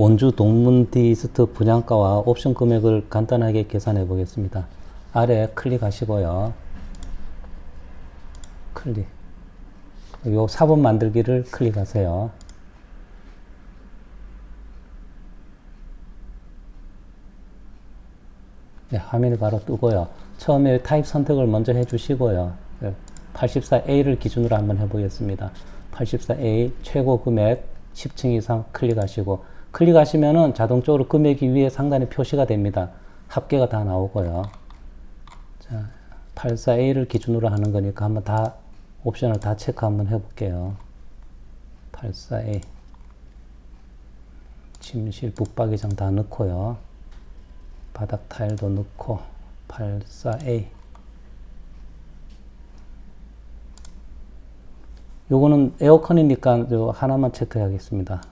원주 동문디스트 분양가와 옵션 금액을 간단하게 계산해 보겠습니다. 아래 클릭하시고요. 클릭. 요 사본 만들기를 클릭하세요. 네, 화면이 바로 뜨고요. 처음에 타입 선택을 먼저 해주시고요. 84A를 기준으로 한번 해보겠습니다. 84A 최고 금액 10층 이상 클릭하시고 클릭하시면은 자동적으로 금액이 위에 상단에 표시가 됩니다. 합계가 다 나오고요. 자, 84A를 기준으로 하는 거니까 한번 다 옵션을 다 체크 한번 해볼게요. 84A 침실 붙박이장 다 넣고요. 바닥 타일도 넣고 84A 요거는 에어컨이니까 요 하나만 체크해야겠습니다.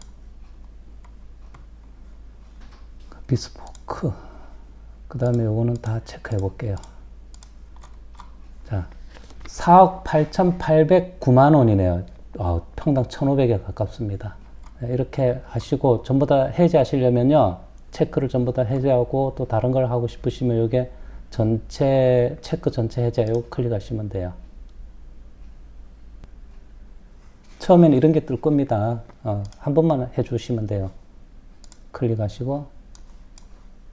비스포크 그 다음에 요거는 다 체크해 볼게요. 자 4억 8,809만 원이네요. 아, 평당 1,500에 가깝습니다. 네, 이렇게 하시고 전부 다 해제하시려면요. 체크를 전부 다 해제하고 또 다른 걸 하고 싶으시면 이게 전체 체크 전체 해제 요 클릭하시면 돼요. 처음에는 이런 게 뜰 겁니다. 어, 한 번만 해주시면 돼요. 클릭하시고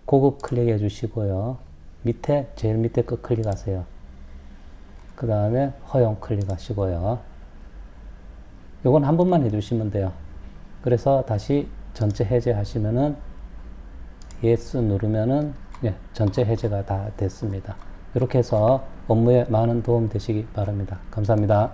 고급 클릭해 주시고요. 밑에 제일 밑에 거 클릭하세요. 그 다음에 허용 클릭하시고요. 요건 한 번만 해주시면 돼요. 그래서 다시 전체 해제하시면은 yes 누르면은 예, 전체 해제가 다 됐습니다. 이렇게 해서 업무에 많은 도움 되시기 바랍니다. 감사합니다.